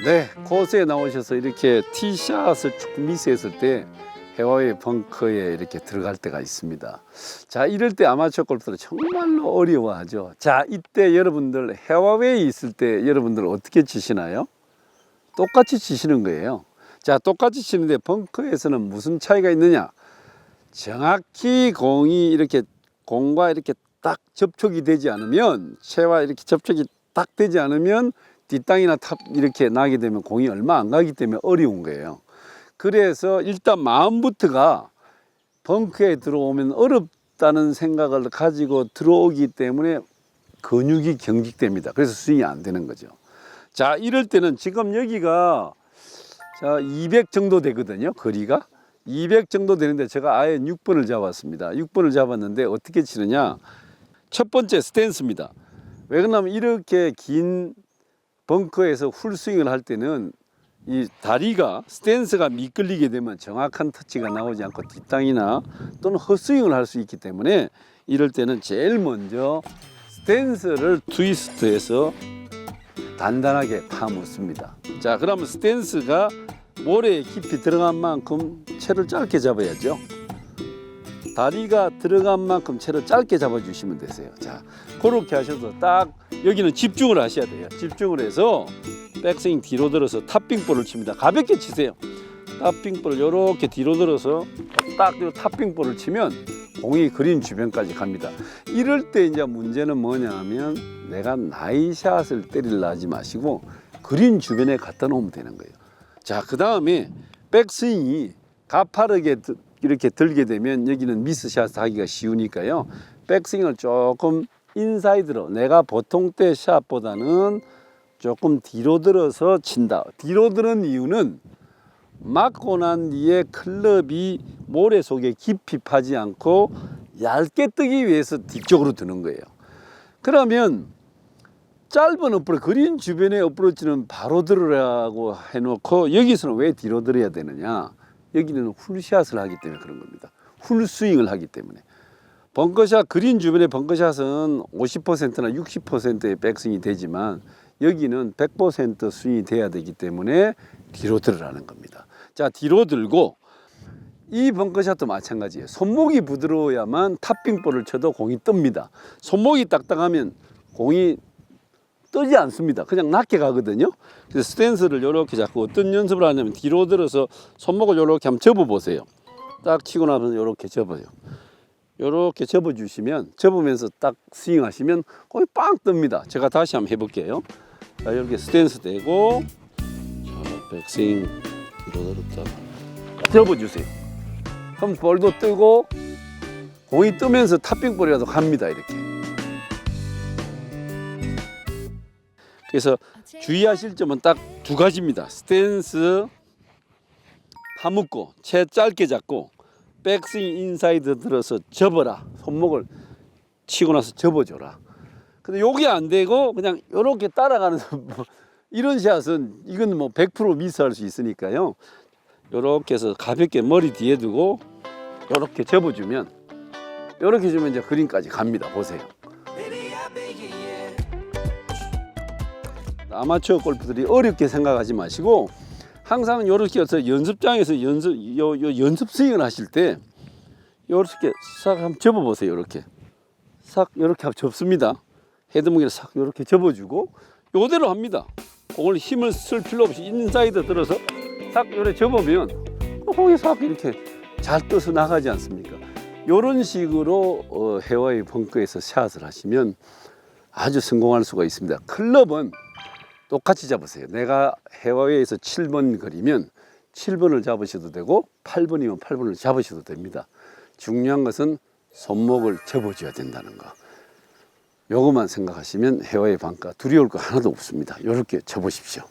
네, 코스에 나오셔서 이렇게 티샷을 쭉 미스했을 때 해와의 벙커에 이렇게 들어갈 때가 있습니다. 자, 이럴 때 아마추어 골프들은 정말로 어려워하죠. 자, 이때 여러분들 해와웨이 있을 때 여러분들 어떻게 치시나요? 똑같이 치시는 거예요. 자, 똑같이 치는데 벙커에서는 무슨 차이가 있느냐? 정확히 공이 이렇게 공과 이렇게 딱 접촉이 되지 않으면 채와 이렇게 접촉이 딱 되지 않으면 뒷땅이나 탑 이렇게 나게 되면 공이 얼마 안 가기 때문에 어려운 거예요. 그래서 일단 마음부터가 벙커에 들어오면 어렵다는 생각을 가지고 들어오기 때문에 근육이 경직됩니다. 그래서 스윙이 안 되는 거죠. 자, 이럴 때는 지금 여기가 자, 200 정도 되거든요. 거리가. 200 정도 되는데 제가 아예 6번을 잡았습니다. 6번을 잡았는데 어떻게 치느냐? 첫 번째 스탠스입니다. 왜 그러냐면 이렇게 긴 벙커에서 풀스윙을 할 때는 이 다리가 스탠스가 미끌리게 되면 정확한 터치가 나오지 않고 뒷땅이나 또는 헛스윙을 할 수 있기 때문에 이럴 때는 제일 먼저 스탠스를 트위스트해서 단단하게 파묻습니다. 자, 그러면 스탠스가 모래에 깊이 들어간 만큼 채를 짧게 잡아야죠. 다리가 들어간 만큼 채를 짧게 잡아주시면 되세요. 자, 그렇게 하셔서 딱 여기는 집중을 하셔야 돼요. 집중을 해서 백스윙 뒤로 들어서 탑핑볼을 칩니다. 가볍게 치세요. 탑핑볼을 이렇게 뒤로 들어서 딱이 탑핑볼을 치면 공이 그린 주변까지 갑니다. 이럴 때 이제 문제는 뭐냐면 내가 나이샷을 때리려 하지 마시고 그린 주변에 갖다 놓으면 되는 거예요. 자, 그 다음에 백스윙이 가파르게 드- 이렇게 들게 되면 여기는 미스샷 하기가 쉬우니까요. 백스윙을 조금 인사이드로 내가 보통 때 샷보다는 조금 뒤로 들어서 친다. 뒤로 드는 이유는 맞고 난 뒤에 클럽이 모래 속에 깊이 파지 않고 얇게 뜨기 위해서 뒤쪽으로 드는 거예요. 그러면 짧은 어프로 그린 주변에 어프로치는 바로 들으라고 해놓고 여기서는 왜 뒤로 들어야 되느냐? 여기는 풀샷을 하기 때문에 그런 겁니다. 풀스윙을 하기 때문에. 벙커샷 그린 주변의 벙커샷은 50%나 60%의 백스윙이 되지만 여기는 100% 스윙이 돼야 되기 때문에 뒤로 들으라는 겁니다. 자, 뒤로 들고 이 벙커샷도 마찬가지예요. 손목이 부드러워야만 탑핑볼을 쳐도 공이 뜹니다. 손목이 딱딱하면 공이 뜨지 않습니다. 그냥 낮게 가거든요. 그래서 스탠스를 이렇게 잡고 어떤 연습을 하냐면 뒤로 들어서 손목을 이렇게 한번 접어 보세요. 딱 치고 나면 이렇게 접어요. 이렇게 접어 주시면 접으면서 딱 스윙 하시면 거의 빵 뜹니다. 제가 다시 한번 해볼게요. 자, 이렇게 스탠스 자, 백스윙 뒤로 들었다 접어 주세요. 그럼 볼도 뜨고 공이 뜨면서 탑핑볼이라도 갑니다. 이렇게. 그래서 주의하실 점은 딱 두 가지입니다. 스탠스 파묻고 채 짧게 잡고 백스윙 인사이드 들어서 접어라. 손목을 치고 나서 접어줘라. 근데 요게 안 되고 그냥 이렇게 따라가는 뭐 이런 샷은 이건 뭐 100% 미스할 수 있으니까요. 요렇게 해서 가볍게 머리 뒤에 두고 요렇게 접어주면 요렇게 주면 이제 그린까지 갑니다. 보세요. 아마추어 골프들이 어렵게 생각하지 마시고 항상 이렇게 해서 연습장에서 연습 요, 요 연습 스윙을 하실 때 이렇게 싹 한번 접어 보세요. 이렇게 싹 한번 접습니다. 헤드 무게를 싹 이렇게 접어 주고 요대로 합니다. 공을 힘을 쓸 필요 없이 인사이드 들어서 싹 이렇게 접으면 공이 싹 이렇게 잘 떠서 나가지 않습니까? 이런 식으로 어, 해와이 벙커에서 샷을 하시면 아주 성공할 수가 있습니다. 클럽은 똑같이 잡으세요. 내가 해와이에서 7번 거리면 7번을 잡으셔도 되고 8번이면 8번을 잡으셔도 됩니다. 중요한 것은 손목을 접어줘야 된다는 거. 요것만 생각하시면 해와이 방가 두려울 거 하나도 없습니다. 이렇게 접으십시오.